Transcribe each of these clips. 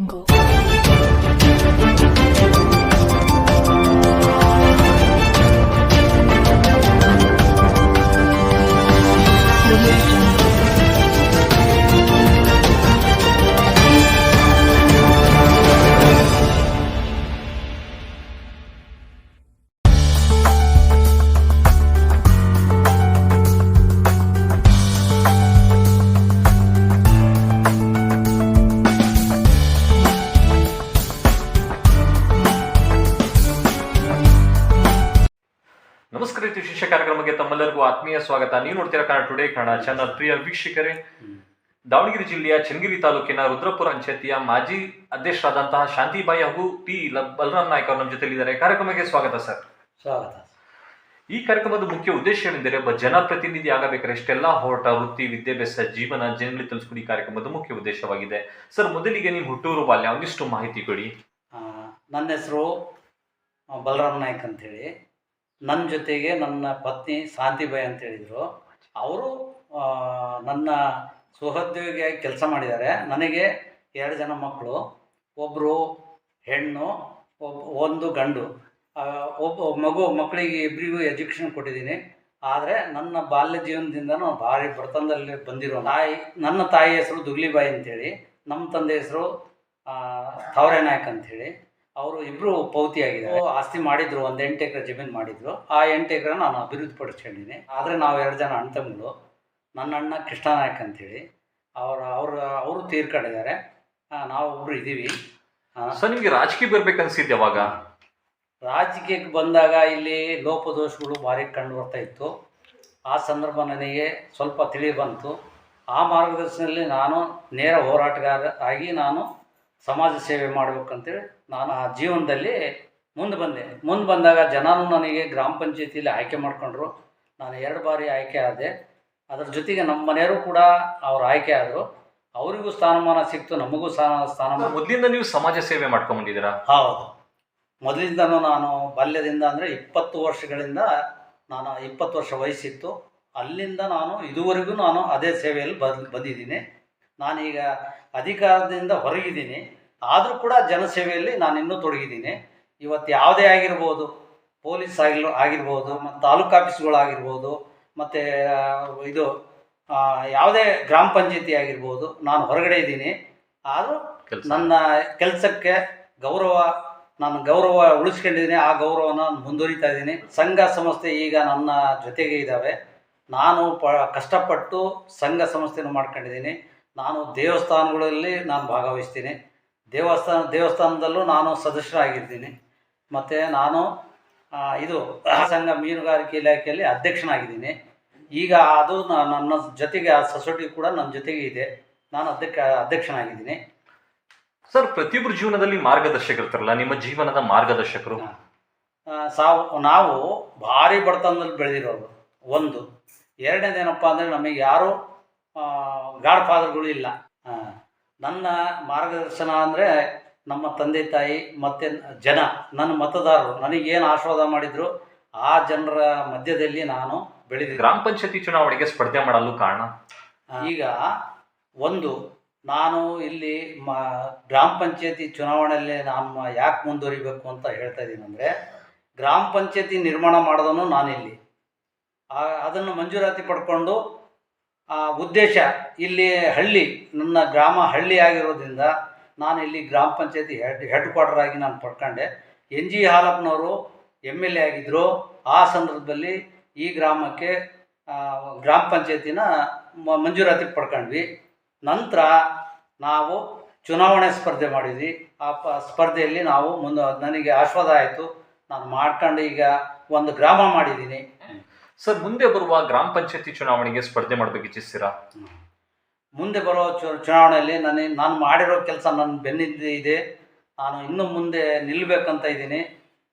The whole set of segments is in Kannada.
jungle. ನಮಸ್ಕಾರ ಇತ್ತು ಶಿಷ್ಯ ಕಾರ್ಯಕ್ರಮಕ್ಕೆ ತಮ್ಮೆಲ್ಲರಿಗೂ ಆತ್ಮೀಯ ಸ್ವಾಗತ. ನೀವು ನೋಡ್ತೀರಾ ಕನ್ನಡ ಟುಡೇ ಕನ್ನಡ ಚಾನಲ್ ಪ್ರಿಯ ವೀಕ್ಷಕರೇ ದಾವಣಗೆರೆ ಜಿಲ್ಲೆಯ ಚನ್ನಗಿರಿ ತಾಲೂಕಿನ ರುದ್ರಪುರ ಅಂಚೆತಿಯ ಮಾಜಿ ಅಧ್ಯಕ್ಷರಾದಂತಹ ಶಾಂತಿಬಾಯಿ ಹಾಗೂ ಪಿ ಬಲರಾಮ್ ನಾಯ್ಕ ಅವರು ನಮ್ಮ ಜೊತೆಲಿದ್ದಾರೆ. ಕಾರ್ಯಕ್ರಮಕ್ಕೆ ಸ್ವಾಗತ ಸರ್. ಸ್ವಾಗತ. ಈ ಕಾರ್ಯಕ್ರಮದ ಮುಖ್ಯ ಉದ್ದೇಶವೇನೆಂದರೆ ಒಬ್ಬ ಜನಪ್ರತಿನಿಧಿ ಆಗಬೇಕಾದ್ರೆ ಇಷ್ಟೆಲ್ಲ ಹೋರಾಟ ವೃತ್ತಿ ವಿದ್ಯಾಭ್ಯಾಸ ಜೀವನ ಜನರಲ್ಲಿ ತಿಳಿಸ್ಕೊಡಿ ಈ ಕಾರ್ಯಕ್ರಮದ ಮುಖ್ಯ ಉದ್ದೇಶವಾಗಿದೆ. ಸರ್ ಮೊದಲಿಗೆ ನೀವು ಹುಟ್ಟೂರು ಬಾಲ್ಯ ಒಂದಿಷ್ಟು ಮಾಹಿತಿ ಕೊಡಿ. ನನ್ನ ಹೆಸರು ಬಲರಾಮ್ ಅಂತ ಅಂತೇಳಿ. ನನ್ನ ಜೊತೆಗೆ ನನ್ನ ಪತ್ನಿ ಶಾಂತಿಬಾಯಿ ಅಂತ ಹೇಳಿದರು. ಅವರು ನನ್ನ ಸಹೋದ್ಯೋಗಿಯಾಗಿ ಕೆಲಸ ಮಾಡಿದ್ದಾರೆ. ನನಗೆ ಎರಡು ಜನ ಮಕ್ಕಳು ಒಬ್ಬರು ಹೆಣ್ಣು ಒಬ್ಬ ಒಂದು ಗಂಡು. ಒಬ್ಬ ಮಗು, ಮಕ್ಕಳಿಗೆ ಇಬ್ಬರಿಗೂ ಎಜುಕೇಷನ್ ಕೊಟ್ಟಿದ್ದೀನಿ. ಆದರೆ ನನ್ನ ಬಾಲ್ಯ ಜೀವನದಿಂದನೂ ಭಾರಿ ಬಡತನದಲ್ಲಿ ಬಂದಿರೋ ತಾಯಿ ನನ್ನ ತಾಯಿ ಹೆಸರು ದುಗ್ಲಿಬಾಯಿ ಅಂತೇಳಿ. ನಮ್ಮ ತಂದೆ ಹೆಸರು ತಾವರೆ ನಾಯ್ಕ ಅಂತೇಳಿ. ಅವರು ಇಬ್ಬರು ಪೌತಿಯಾಗಿದ್ದಾರೆ ಆಸ್ತಿ ಮಾಡಿದ್ರು ಒಂದು ಎಂಟು ಎಕರೆ ಜಮೀನು ಮಾಡಿದ್ರು. ಆ ಎಂಟು ಎಕರೆ ನಾನು ಅಭಿವೃದ್ಧಿ ಪಡಿಸ್ಕೊಂಡಿದ್ದೀನಿ ಆದರೆ ನಾವು ಎರಡು ಜನ ಅಣ್ಣ ತಮ್ಮಗಳು ನನ್ನ ಅಣ್ಣ ಕೃಷ್ಣ ನಾಯಕ್ ಅಂತೇಳಿ. ಅವರ ಅವ್ರ ಅವರು ತೀರ್ಕೊಂಡಿದ್ದಾರೆ. ನಾವು ಒಬ್ರು ಇದ್ದೀವಿ. ಸರ್ ನಿಮ್ಗೆ ರಾಜಕೀಯ ಬರ್ಬೇಕನ್ಸಿದ್ದೆ ಯಾವಾಗ ರಾಜಕೀಯಕ್ಕೆ ಬಂದಾಗ ಇಲ್ಲಿ ಲೋಪದೋಷಗಳು ಭಾರಿ ಕಂಡು ಬರ್ತಾ ಇತ್ತು. ಆ ಸಂದರ್ಭ ನನಗೆ ಸ್ವಲ್ಪ ತಿಳಿ ಬಂತು. ಆ ಮಾರ್ಗದರ್ಶನದಲ್ಲಿ ನಾನು ನೇರ ಹೋರಾಟಗಾರ ಆಗಿ ನಾನು ಸಮಾಜ ಸೇವೆ ಮಾಡಬೇಕಂತೇಳಿ ನಾನು ಆ ಜೀವನದಲ್ಲಿ ಮುಂದೆ ಬಂದೆ. ಮುಂದೆ ಬಂದಾಗ ಜನನೂ ನನಗೆ ಗ್ರಾಮ ಪಂಚಾಯತಿಯಲ್ಲಿ ಆಯ್ಕೆ ಮಾಡಿಕೊಂಡ್ರು. ನಾನು ಎರಡು ಬಾರಿ ಆಯ್ಕೆ ಆದೆ. ಅದರ ಜೊತೆಗೆ ನಮ್ಮ ಮನೆಯವರು ಕೂಡ ಅವ್ರು ಆಯ್ಕೆ ಆದರು. ಅವರಿಗೂ ಸ್ಥಾನಮಾನ ಸಿಕ್ತು ನಮಗೂ ಸ್ಥಾನ ಸ್ಥಾನಮಾನ ಮೊದಲಿಂದ ನೀವು ಸಮಾಜ ಸೇವೆ ಮಾಡ್ಕೊಂಡಿದ್ದೀರಾ ಹೌದು. ಮೊದಲಿಂದನೂ ನಾನು ಬಾಲ್ಯದಿಂದ ಅಂದರೆ ಇಪ್ಪತ್ತು ವರ್ಷಗಳಿಂದ ನಾನು ಇಪ್ಪತ್ತು ವರ್ಷ ವಯಸ್ಸಿತ್ತು. ಅಲ್ಲಿಂದ ನಾನು ಇದುವರೆಗೂ ನಾನು ಅದೇ ಸೇವೆಯಲ್ಲಿ ಬದ್ ಬಂದಿದ್ದೀನಿ. ನಾನೀಗ ಅಧಿಕಾರದಿಂದ ಹೊರಗಿದ್ದೀನಿ. ಆದರೂ ಕೂಡ ಜನಸೇವೆಯಲ್ಲಿ ನಾನು ಇನ್ನೂ ತೊಡಗಿದ್ದೀನಿ. ಇವತ್ತು ಯಾವುದೇ ಆಗಿರ್ಬೋದು ಪೊಲೀಸ್ ಆಗಿರ್ ಆಗಿರ್ಬೋದು ಮತ್ತು ತಾಲೂಕು ಆಫೀಸ್ಗಳಾಗಿರ್ಬೋದು ಮತ್ತು ಇದು ಯಾವುದೇ ಗ್ರಾಮ ಪಂಚಾಯತಿ ಆಗಿರ್ಬೋದು ನಾನು ಹೊರಗಡೆ ಇದ್ದೀನಿ. ಆದರೂ ನನ್ನ ಕೆಲಸಕ್ಕೆ ಗೌರವ ನಾನು ಗೌರವ ಉಳಿಸ್ಕೊಂಡಿದ್ದೀನಿ. ಆ ಗೌರವನ ಮುಂದುವರಿತಾ ಇದ್ದೀನಿ. ಸಂಘ ಸಂಸ್ಥೆ ಈಗ ನನ್ನ ಜೊತೆಗೆ ಇದ್ದಾವೆ ನಾನು ಪ ಕಷ್ಟಪಟ್ಟು ಸಂಘ ಸಂಸ್ಥೆಯನ್ನು ಮಾಡ್ಕೊಂಡಿದ್ದೀನಿ. ನಾನು ದೇವಸ್ಥಾನಗಳಲ್ಲಿ ನಾನು ಭಾಗವಹಿಸ್ತೀನಿ. ದೇವಸ್ಥಾನ ದೇವಸ್ಥಾನದಲ್ಲೂ ನಾನು ಸದಸ್ಯರಾಗಿದ್ದೀನಿ. ಮತ್ತು ನಾನು ಇದು ಸಂಘ ಮೀನುಗಾರಿಕೆ ಇಲಾಖೆಯಲ್ಲಿ ಅಧ್ಯಕ್ಷನಾಗಿದ್ದೀನಿ. ಈಗ ಅದು ನನ್ನ ಜೊತೆಗೆ ಆ ಸೊಸೈಟಿ ಕೂಡ ನನ್ನ ಜೊತೆಗೆ ಇದೆ. ನಾನು ಅಧ್ಯಕ್ಷ ಅಧ್ಯಕ್ಷನಾಗಿದ್ದೀನಿ. ಸರ್ ಪ್ರತಿಯೊಬ್ಬರ ಜೀವನದಲ್ಲಿ ಮಾರ್ಗದರ್ಶಕರಿರ್ತಾರಲ್ಲ ನಿಮ್ಮ ಜೀವನದ ಮಾರ್ಗದರ್ಶಕರು? ಸಾವು ನಾವು ಭಾರಿ ಬಡತನದಲ್ಲಿ ಬೆಳೆದಿರೋರು. ಒಂದು. ಎರಡನೇದೇನಪ್ಪ ಅಂದರೆ ನಮಗೆ ಯಾರೂ ಗಾಡ್ ಫಾದರ್ಗಳು ಇಲ್ಲ. ನನ್ನ ಮಾರ್ಗದರ್ಶನ ಅಂದರೆ ನಮ್ಮ ತಂದೆ ತಾಯಿ ಮತ್ತು ಜನ ನನ್ನ ಮತದಾರರು ನನಗೇನು ಆಶೀರ್ವಾದ ಮಾಡಿದ್ರು ಆ ಜನರ ಮಧ್ಯದಲ್ಲಿ ನಾನು ಬೆಳೆದಿದ್ದೆ ಗ್ರಾಮ ಪಂಚಾಯತಿ ಚುನಾವಣೆಗೆ ಸ್ಪರ್ಧೆ ಮಾಡಲು ಕಾರಣ? ಈಗ ಒಂದು ನಾನು ಇಲ್ಲಿ ಮ ಗ್ರಾಮ ಪಂಚಾಯತಿ ಚುನಾವಣೆಯಲ್ಲಿ ನಾನು ಯಾಕೆ ಮುಂದುವರಿಬೇಕು ಅಂತ ಹೇಳ್ತಾ ಇದ್ದೀನಿ ಅಂದರೆ ಗ್ರಾಮ ಪಂಚಾಯತಿ ನಿರ್ಮಾಣ ಮಾಡೋದನ್ನು ನಾನಿಲ್ಲಿ. ಅದನ್ನು ಮಂಜೂರಾತಿ ಪಡ್ಕೊಂಡು ಉದ್ದೇಶ ಇಲ್ಲಿ ಹಳ್ಳಿ, ನನ್ನ ಗ್ರಾಮ ಹಳ್ಳಿ ಆಗಿರೋದ್ರಿಂದ ನಾನು ಇಲ್ಲಿ ಗ್ರಾಮ ಪಂಚಾಯತಿ ಹೆಡ್ ಹೆಡ್ ಕ್ವಾರ್ಟರ್ ಆಗಿ ನಾನು ಪಡ್ಕೊಂಡೆ. ಎನ್ ಜಿ ಹಾಲಪ್ಪನವರು ಎಂ ಎಲ್ ಎ ಆಗಿದ್ದರು ಆ ಸಂದರ್ಭದಲ್ಲಿ ಈ ಗ್ರಾಮಕ್ಕೆ ಗ್ರಾಮ ಪಂಚಾಯತಿನ ಮಂಜೂರಾತಿ ಪಡ್ಕೊಂಡ್ವಿ. ನಂತರ ನಾವು ಚುನಾವಣೆ ಸ್ಪರ್ಧೆ ಮಾಡಿದ್ವಿ. ಆ ಪ, ಸ್ಪರ್ಧೆಯಲ್ಲಿ ನಾವು ಮುಂದೆ, ನನಗೆ ಆಶ್ವಾದ ಆಯಿತು. ನಾನು ಮಾಡ್ಕೊಂಡು ಈಗ ಒಂದು ಗ್ರಾಮ ಮಾಡಿದ್ದೀನಿ. ಸರ್, ಮುಂದೆ ಬರುವ ಗ್ರಾಮ ಪಂಚಾಯತಿ ಚುನಾವಣೆಗೆ ಸ್ಪರ್ಧೆ ಮಾಡಬೇಕು ಇಚ್ಛಿಸ್ತೀರಾ? ಮುಂದೆ ಬರೋ ಚುನಾವಣೆಯಲ್ಲಿ ನನಗೆ ನಾನು ಮಾಡಿರೋ ಕೆಲಸ ನನ್ನ ಬೆನ್ನಿದ್ದು ಇದೆ. ನಾನು ಇನ್ನು ಮುಂದೆ ನಿಲ್ಲಬೇಕಂತ ಇದ್ದೀನಿ.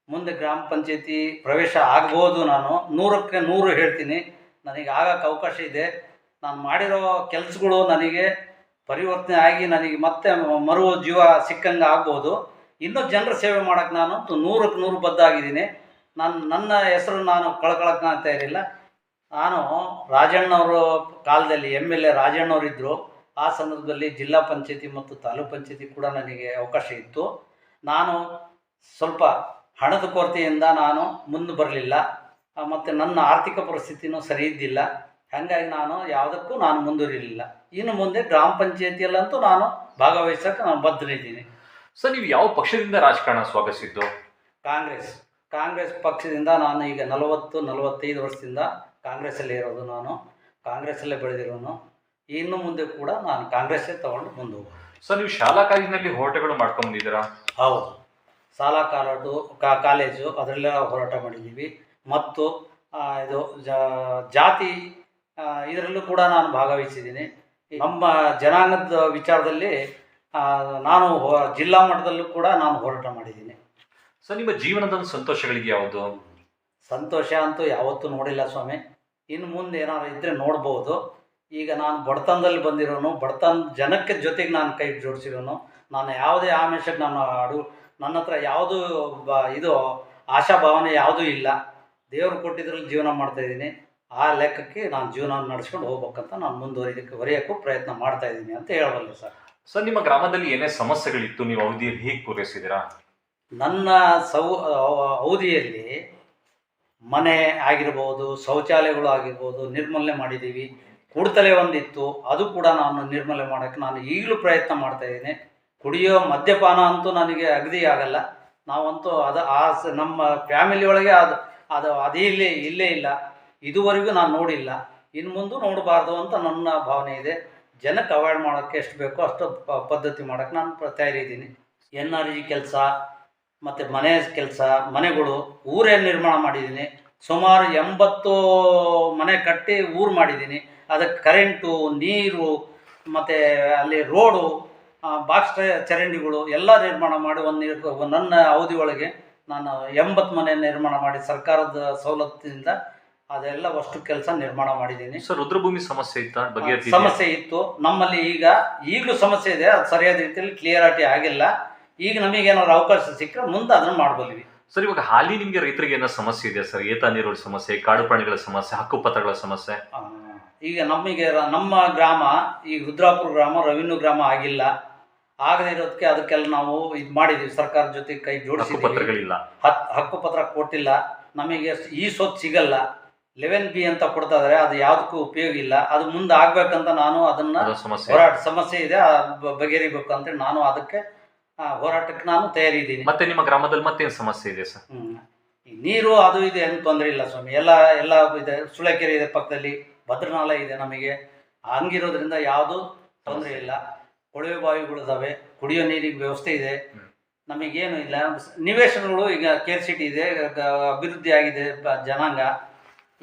ಮುಂದೆ ಗ್ರಾಮ ಪಂಚಾಯತಿ ಪ್ರವೇಶ ಆಗ್ಬೋದು ನಾನು. ನೂರಕ್ಕೆ ನೂರು ಹೇಳ್ತೀನಿ. ನನಗೆ ಆಗಕ್ಕೆ ಅವಕಾಶ ಇದೆ. ನಾನು ಮಾಡಿರೋ ಕೆಲಸಗಳು ನನಗೆ ಪರಿವರ್ತನೆ ಆಗಿ ನನಗೆ ಮತ್ತೆ ಮರು ಜೀವ ಸಿಕ್ಕಂಗೆ ಆಗ್ಬೋದು. ಇನ್ನೂ ಜನರ ಸೇವೆ ಮಾಡೋಕ್ಕೆ ನಾನು ನೂರಕ್ಕೆ ನೂರು ಬದ್ಧ ಆಗಿದ್ದೀನಿ ನಾನು ನನ್ನ ಹೆಸರು ನಾನು ಕಳ್ಕೊಳಕ್ಕೆ ಅಂತ ಇರಲಿಲ್ಲ. ನಾನು ರಾಜಣ್ಣವರು ಕಾಲದಲ್ಲಿ ಎಂ ಎಲ್ ಎ ರಾಜಣ್ಣವರಿದ್ದರು ಆ ಸಂದರ್ಭದಲ್ಲಿ ಜಿಲ್ಲಾ ಪಂಚಾಯತಿ ಮತ್ತು ತಾಲೂಕು ಪಂಚಾಯತಿ ಕೂಡ ನನಗೆ ಅವಕಾಶ ಇತ್ತು. ನಾನು ಸ್ವಲ್ಪ ಹಣದ ಕೊರತೆಯಿಂದ ನಾನು ಮುಂದೆ ಬರಲಿಲ್ಲ. ಮತ್ತು ನನ್ನ ಆರ್ಥಿಕ ಪರಿಸ್ಥಿತಿನೂ ಸರಿ ಇದ್ದಿಲ್ಲ. ಹಾಗಾಗಿ ನಾನು ಯಾವುದಕ್ಕೂ ನಾನು ಮುಂದುವರಿಲಿಲ್ಲ. ಇನ್ನು ಮುಂದೆ ಗ್ರಾಮ ಪಂಚಾಯತಿಯಲ್ಲಂತೂ ನಾನು ಭಾಗವಹಿಸೋಕೆ ನಾನು ಬದ್ಧನಿದ್ದೀನಿ. ಸರ್ ನೀವು ಯಾವ ಪಕ್ಷದಿಂದ ರಾಜಕಾರಣ ಸ್ವಾಗತಿಸಿದ್ದು? ಕಾಂಗ್ರೆಸ್. ಕಾಂಗ್ರೆಸ್ ಪಕ್ಷದಿಂದ ನಾನು ಈಗ ನಲವತ್ತು ನಲವತ್ತೈದು ವರ್ಷದಿಂದ ಕಾಂಗ್ರೆಸ್ಸಲ್ಲೇ ಇರೋದು ನಾನು ಕಾಂಗ್ರೆಸ್ಸಲ್ಲೇ ಬೆಳೆದಿರೋನು. ಇನ್ನು ಮುಂದೆ ಕೂಡ ನಾನು ಕಾಂಗ್ರೆಸ್ಸೇ ತಗೊಂಡು ಮುಂದೆ ಹೋಗೋದು ಸರ್ ನೀವು ಶಾಲಾ ಕಾಲೇಜಿನಲ್ಲಿ ಹೋರಾಟಗಳು ಮಾಡ್ಕೊಂಡಿದ್ದೀರಾ ಹೌದು. ಶಾಲಾ ಕಾಲೇಜು ಕಾ ಕಾಲೇಜು ಅದರಲ್ಲೆಲ್ಲ ಹೋರಾಟ ಮಾಡಿದ್ದೀವಿ. ಮತ್ತು ಇದು ಜಾತಿ ಇದರಲ್ಲೂ ಕೂಡ ನಾನು ಭಾಗವಹಿಸಿದ್ದೀನಿ. ನಮ್ಮ ಜನಾಂಗದ ವಿಚಾರದಲ್ಲಿ ನಾನು ಹೋ- ಜಿಲ್ಲಾ ಮಟ್ಟದಲ್ಲೂ ಕೂಡ ನಾನು ಹೋರಾಟ ಮಾಡಿದ್ದೀನಿ. ಸರ್ ನಿಮ್ಮ ಜೀವನದ ಒಂದು ಸಂತೋಷಗಳಿಗೆ ಯಾವುದು? ಸಂತೋಷ ಅಂತೂ ಯಾವತ್ತೂ ನೋಡಿಲ್ಲ ಸ್ವಾಮಿ. ಇನ್ನು ಮುಂದೆ ಏನಾದ್ರು ಇದ್ದರೆ ನೋಡ್ಬೋದು. ಈಗ ನಾನು ಬಡತನದಲ್ಲಿ ಬಂದಿರೋನು ಬಡತನ ಜನಕ್ಕೆ ಜೊತೆಗೆ ನಾನು ಕೈ ಜೋಡಿಸಿರೋನು ನಾನು ಯಾವುದೇ ಆಮಿಷಕ್ಕೆ ನಾನು ಅಡು ನನ್ನ ಹತ್ರ ಯಾವುದು ಬ ಇದು ಆಶಾಭಾವನೆ ಯಾವುದೂ ಇಲ್ಲ. ದೇವರು ಕೊಟ್ಟಿದ್ರಲ್ಲಿ ಜೀವನ ಮಾಡ್ತಾ ಇದ್ದೀನಿ. ಆ ಲೆಕ್ಕಕ್ಕೆ ನಾನು ಜೀವನ ನಡೆಸ್ಕೊಂಡು ಹೋಗ್ಬೇಕಂತ ನಾನು ಮುಂದುವರಿದಕ್ಕೆ ಹೊರೆಯೋಕ್ಕೂ ಪ್ರಯತ್ನ ಮಾಡ್ತಾ ಇದ್ದೀನಿ ಅಂತ ಹೇಳಬಲ್ಲೆ ಸರ್. ಸರ್ ನಿಮ್ಮ ಗ್ರಾಮದಲ್ಲಿ ಏನೇ ಸಮಸ್ಯೆಗಳಿತ್ತು ನೀವು ಅವಧಿಯಲ್ಲಿ ಹೇಗೆ ಪೂರೈಸಿದ್ದೀರಾ? ನನ್ನ ಸೌ ಅವಧಿಯಲ್ಲಿ ಮನೆ ಆಗಿರ್ಬೋದು, ಶೌಚಾಲಯಗಳು ಆಗಿರ್ಬೋದು ನಿರ್ಮೂಲನೆ ಮಾಡಿದ್ದೀವಿ. ಕುಡ್ತಲೆ ಒಂದಿತ್ತು. ಅದು ಕೂಡ ನಾನು ನಿರ್ಮೂಲನೆ ಮಾಡೋಕ್ಕೆ ನಾನು ಈಗಲೂ ಪ್ರಯತ್ನ ಮಾಡ್ತಾ ಇದ್ದೀನಿ. ಕುಡಿಯೋ ಮದ್ಯಪಾನ ಅಂತೂ ನನಗೆ ಅಗದಿ ಆಗಲ್ಲ. ನಾವಂತೂ ಅದು, ಆ ನಮ್ಮ ಫ್ಯಾಮಿಲಿ ಒಳಗೆ ಅದು ಅದು, ಅದೇ ಇಲ್ಲೇ ಇಲ್ಲೇ ಇಲ್ಲ. ಇದುವರೆಗೂ ನಾನು ನೋಡಿಲ್ಲ. ಇನ್ನು ಮುಂದೆ ನೋಡಬಾರ್ದು ಅಂತ ನನ್ನ ಭಾವನೆ ಇದೆ. ಜನಕ್ಕೆ ಅವಾಯ್ಡ್ ಮಾಡೋಕ್ಕೆ ಎಷ್ಟು ಬೇಕೋ ಅಷ್ಟು ಪದ್ಧತಿ ಮಾಡೋಕ್ಕೆ ನಾನು ತಯಾರಿದ್ದೀನಿ. ಎನ್ ಆರ್ ಜಿ ಕೆಲಸ ಮತ್ತು ಮನೆ ಕೆಲಸ ಮನೆಗಳು ಊರೇ ನಿರ್ಮಾಣ ಮಾಡಿದ್ದೀನಿ ಸುಮಾರು ಎಂಬತ್ತು ಮನೆ ಕಟ್ಟಿ ಊರು ಮಾಡಿದ್ದೀನಿ ಅದಕ್ಕೆ ಕರೆಂಟು ನೀರು ಮತ್ತು ಅಲ್ಲಿ ರೋಡು ಬಾಕ್ಸ್ ಚರಂಡಿಗಳು ಎಲ್ಲ ನಿರ್ಮಾಣ ಮಾಡಿ ಒಂದು ನನ್ನ ಅವಧಿ ಒಳಗೆ ನಾನು ಎಂಬತ್ತು ಮನೆ ನಿರ್ಮಾಣ ಮಾಡಿ ಸರ್ಕಾರದ ಸವಲತ್ತಿನಿಂದ ಅದೆಲ್ಲ ಅಷ್ಟು ಕೆಲಸ ನಿರ್ಮಾಣ ಮಾಡಿದ್ದೀನಿ ಸರ್ ರುದ್ರಭೂಮಿ ಸಮಸ್ಯೆ ಇತ್ತು? ಸಮಸ್ಯೆ ಇತ್ತು. ನಮ್ಮಲ್ಲಿ ಈಗ ಈಗಲೂ ಸಮಸ್ಯೆ ಇದೆ. ಅದು ಸರಿಯಾದ ರೀತಿಯಲ್ಲಿ ಕ್ಲಿಯರಿಟಿ ಆಗಿಲ್ಲ. ಈಗ ನಮಗೆ ಏನಾದ್ರು ಅವಕಾಶ ಸಿಕ್ಕರೆ ಮುಂದೆ ಅದನ್ನು ಮಾಡ್ಬೋದಿವಿ. ಸರ್ ಇವಾಗ ಹಾಲಿ ನಿಮಗೆ ರೈತರಿಗೆ ಏನೋ ಸಮಸ್ಯೆ ಇದೆ ಸರ್? ಏತ ನೀರುಗಳ ಸಮಸ್ಯೆ ಕಾಡು ಪ್ರಾಣಿಗಳ ಸಮಸ್ಯೆ ಹಕ್ಕುಪತ್ರಗಳ ಸಮಸ್ಯೆ? ಈಗ ನಮಗೆ ನಮ್ಮ ಗ್ರಾಮ ಈ ರುದ್ರಾಪುರ ಗ್ರಾಮ ರವಿನ್ಯೂ ಗ್ರಾಮ ಆಗಿಲ್ಲ. ಆಗದೇ ಇರೋದಕ್ಕೆ ಅದಕ್ಕೆಲ್ಲ ನಾವು ಇದು ಮಾಡಿದ್ದೀವಿ ಸರ್ಕಾರದ ಜೊತೆ ಕೈ ಜೋಡಿಸಿ ಹಕ್ಕು ಹಕ್ಕುಪತ್ರ ಕೊಟ್ಟಿಲ್ಲ. ನಮಗೆ ಈ ಸೊತ್ತು ಸಿಗಲ್ಲ. ಲೆವೆನ್ ಬಿ ಅಂತ ಕೊಡ್ತಾ ಇದಾರೆ ಅದು ಯಾವುದಕ್ಕೂ ಉಪಯೋಗ ಇಲ್ಲ. ಅದು ಮುಂದೆ ಆಗ್ಬೇಕಂತ ನಾನು ಅದನ್ನ ಹೋರಾಟ ಸಮಸ್ಯೆ ಇದೆ. ಬಗೆಹರಿಬೇಕು ಅಂತೇಳಿ ನಾನು ಅದಕ್ಕೆ ಆ, ಹೋರಾಟಕ್ಕೆ ನಾನು ತಯಾರಿದ್ದೀನಿ. ಮತ್ತೆ ನಿಮ್ಮ ಗ್ರಾಮದಲ್ಲಿ ಮತ್ತೇನು ಸಮಸ್ಯೆ ಇದೆ ಸರ್? ಹ್ಮ್. ಈ ನೀರು ಅದು ಇದೆ ಏನು ತೊಂದರೆ ಇಲ್ಲ ಸ್ವಾಮಿ. ಎಲ್ಲ ಎಲ್ಲ ಇದೆ. ಸುಳೆಕೆರೆ ಇದೆ ಪಕ್ಕದಲ್ಲಿ. ಭದ್ರನಾಲ ಇದೆ ನಮಗೆ. ಹಂಗಿರೋದ್ರಿಂದ ಯಾವುದು ತೊಂದರೆ ಇಲ್ಲ. ಕೊಳವೆ ಬಾವಿಗಳಿದಾವೆ ಕುಡಿಯೋ ನೀರಿಗೆ ವ್ಯವಸ್ಥೆ ಇದೆ. ಹ್ಮ್. ನಮಗೇನು ಇಲ್ಲ. ನಿವೇಶನಗಳು ಈಗ ಕೇರ್ ಸಿಟಿ ಇದೆ. ಗ- ಅಭಿವೃದ್ಧಿ ಆಗಿದೆ ಬ- ಜನಾಂಗ.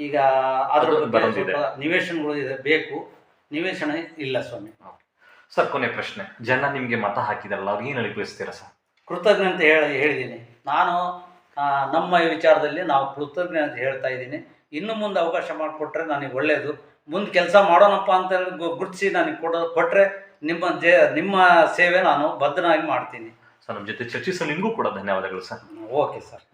ಈಗ ಅದ್ರ ಅದು ಬಗ್ಗೆ ಬರೋದಿದೆ. ಸ್ವಲ್ಪ ನಿವೇಶನಗಳು ಇದೆ. ಬೇಕು. ನಿವೇಶನ ಇಲ್ಲ ಸ್ವಾಮಿ. ಸರ್ ಕೊನೆ ಪ್ರಶ್ನೆ. ಜನ ನಿಮಗೆ ಮತ ಹಾಕಿದಾರಲ್ಲ ಅವ್ರಿಗೆ ಏನು ಹೇಳಿ ಬಯಸ್ತೀರಾ ಸರ್ ಕೃತಜ್ಞತೆ ಹೇಳಿ ಹೇಳಿದ್ದೀನಿ. ನಾನು ನಮ್ಮ ವಿಚಾರದಲ್ಲಿ ನಾವು ಕೃತಜ್ಞತೆ ಹೇಳ್ತಾ ಇದ್ದೀನಿ. ಇನ್ನು ಮುಂದೆ ಅವಕಾಶ ಮಾಡಿಕೊಟ್ರೆ ನನಗೆ ಒಳ್ಳೆಯದು ಮುಂದೆ ಕೆಲಸ ಮಾಡೋಣಪ್ಪ ಅಂತ ಹೇಳಿ ಗುರುತಿಸಿ ನನಗೆ ಕೊಡೋ ಕೊಟ್ಟರೆ ನಿಮ್ಮ ಜೇ ನಿಮ್ಮ ಸೇವೆ ನಾನು ಬದ್ಧನಾಗಿ ಮಾಡ್ತೀನಿ. ಸರ್ ನಮ್ಮ ಜೊತೆ ಚರ್ಚಿಸಲು ನಿಮಗೂ ಕೂಡ ಧನ್ಯವಾದಗಳು ಸರ್. Okay sir.